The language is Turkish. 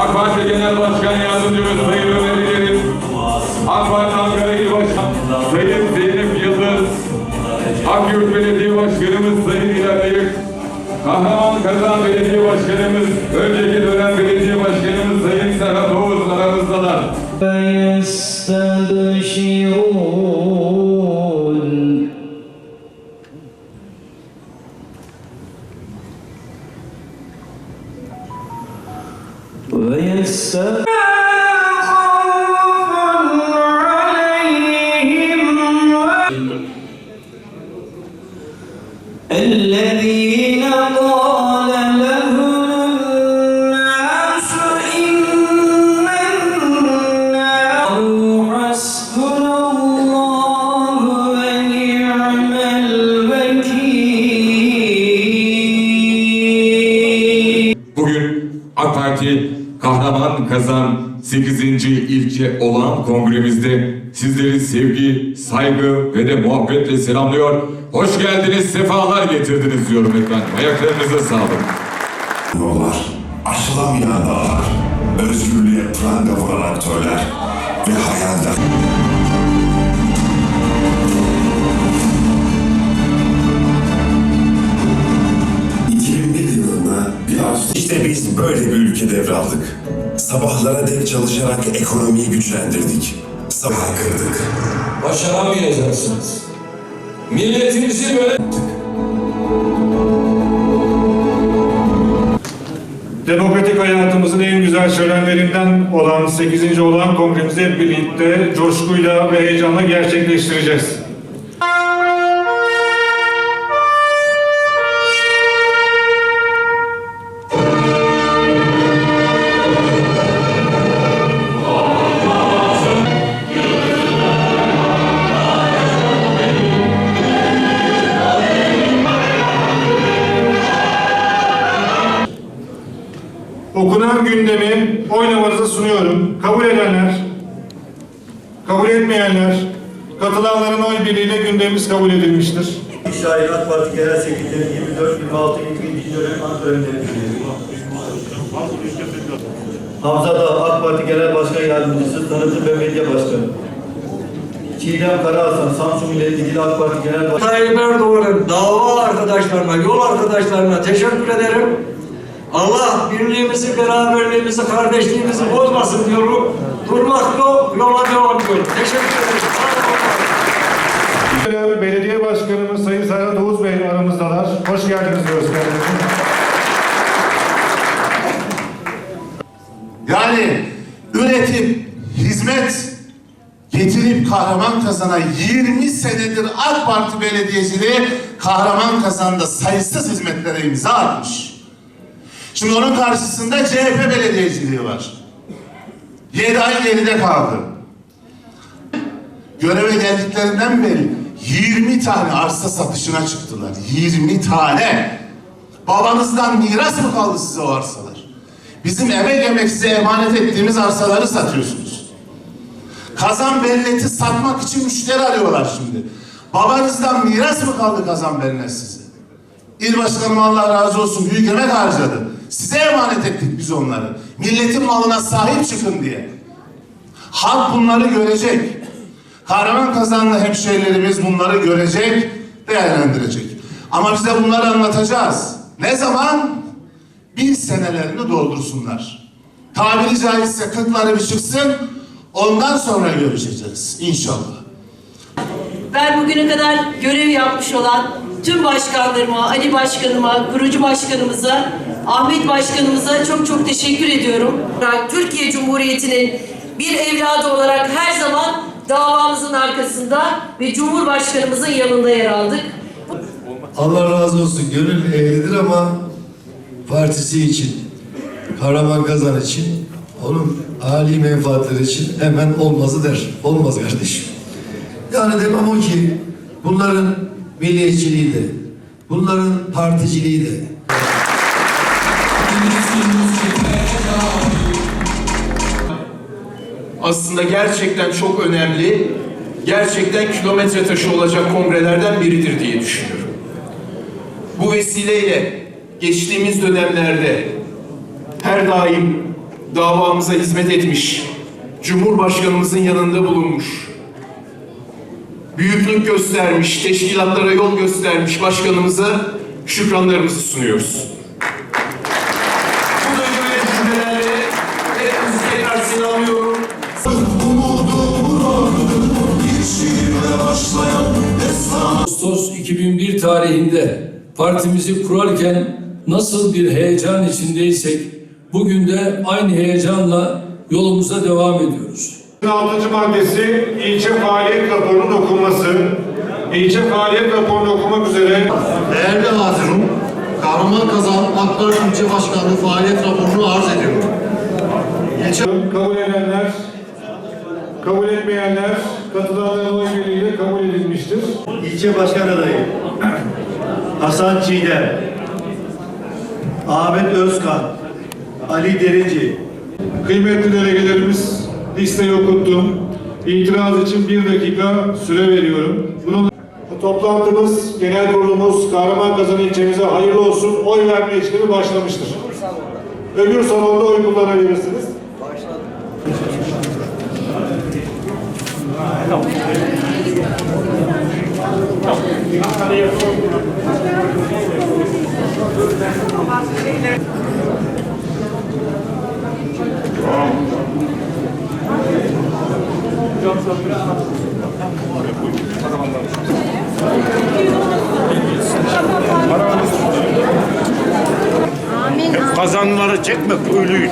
AK Başkan Yardımcımız Sayın Ömer İleriz, AK Başkan Sayın Zeynep Yıldız, Akyurt Belediye Başkanımız Sayın İlhan Kahraman Kazan Belediye Başkanımız, önceki dönem Belediye Başkanımız Sayın Serhat Oğuz aramızdalar. الذين قال لهم الناس إن النار حسبنا الله ونعم الوكيل Bugün AK Parti Kahraman Kazan 8. ilçe olan kongremizde sizleri sevgi, saygı ve de muhabbetle selamlıyor. Hoş geldiniz, sefalar getirdiniz diyorum efendim. Ayaklarınıza sağlık. Yollar, aşılamayan dağlar, özgürlüğe pranga vuran aktörler ve hayaller. ...2001 yılında bir Ağustos... İşte biz böyle bir ülke devraldık. Sabahlara dek çalışarak ekonomiyi güçlendirdik. Sabah kırdık. başaramayacaksınız. Milletinizi böyle Demokratik hayatımızın en güzel şölenlerinden olan 8. olan kongremizi hep birlikte coşkuyla ve heyecanla gerçekleştireceğiz. Okunan gündemi oylamanıza sunuyorum. Kabul edenler, kabul etmeyenler, katılanların oy birliğiyle gündemimiz kabul edilmiştir. Şahin AK Parti Genel Sekreteri 24-26 İlk dönem Ankara'nın Hamza Dağ AK Parti Genel Başkan Yardımcısı, Tanıtım ve Medya Başkanı. Çiğdem Karahasan, Samsun Milletvekili AK Parti Genel Başkanı. Tayyip Erdoğan'ın dava arkadaşlarına, yol arkadaşlarına teşekkür ederim. Allah birliğimizi, beraberliğimizi, kardeşliğimizi bozmasın diyorum. Durmakla yola devam ediyorum. Teşekkür ederim. Sağ olun. Belediye Başkanımız Sayın Serhat Oğuz Bey aramızdalar. Hoş geldiniz diyoruz kendilerine. Yani üretip, hizmet getirip kahraman kazana 20 senedir AK Parti belediyeciliği kahraman kazanda sayısız hizmetlere imza atmış. Şimdi onun karşısında CHP belediyeciliği var. 7 ay geride kaldı. Göreve geldiklerinden beri 20 tane arsa satışına çıktılar. 20 tane. Babanızdan miras mı kaldı size o arsalar? Bizim emek emek size emanet ettiğimiz arsaları satıyorsunuz. Kazan belleti satmak için müşteri arıyorlar şimdi. Babanızdan miras mı kaldı kazan bellet size? İl başkanım Allah razı olsun büyük emek harcadı. Size emanet ettik biz onları. Milletin malına sahip çıkın diye. Halk bunları görecek. Kahraman kazanlı hemşehrilerimiz bunları görecek, değerlendirecek. Ama bize bunları anlatacağız. Ne zaman? Bir senelerini doldursunlar. Tabiri caizse kırkları bir çıksın, ondan sonra görüşeceğiz inşallah. Ben bugüne kadar görev yapmış olan tüm başkanlarıma, Ali Başkanıma, kurucu başkanımıza, Ahmet Başkanımıza çok çok teşekkür ediyorum. Türkiye Cumhuriyeti'nin bir evladı olarak her zaman davamızın arkasında ve Cumhurbaşkanımızın yanında yer aldık. Allah razı olsun. Gönül ehlidir ama partisi için, Kahraman Kazan için, onun âli menfaatleri için hemen olmazı der. Olmaz kardeşim. Yani demem o ki bunların milliyetçiliği de, bunların particiliği de, aslında gerçekten çok önemli, gerçekten kilometre taşı olacak kongrelerden biridir diye düşünüyorum. Bu vesileyle geçtiğimiz dönemlerde her daim davamıza hizmet etmiş, Cumhurbaşkanımızın yanında bulunmuş, büyüklük göstermiş, teşkilatlara yol göstermiş başkanımıza şükranlarımızı sunuyoruz. Ağustos 2001 tarihinde partimizi kurarken nasıl bir heyecan içindeysek bugün de aynı heyecanla yolumuza devam ediyoruz. 6. maddesi ilçe faaliyet raporunun okunması. İlçe faaliyet raporunu okumak üzere Değerli hazirum, Kahraman Kazan AK Parti İlçe Başkanlığı faaliyet raporunu arz ediyorum. İlçe kabul edenler, kabul etmeyenler katılanların oy birliğiyle kabul edilmiştir. İlçe Başkan Adayı Hasan Çiğdem Ahmet Özkan Ali Derinci Kıymetli delegelerimiz listeyi okuttum. İtiraz için bir dakika süre veriyorum. Bunun Toplantımız, genel kurulumuz Kahramanmaraş ilçemize hayırlı olsun oy verme işlemi başlamıştır. Öbür salonda oy kullanabilirsiniz. Kazanları çekme köylüyü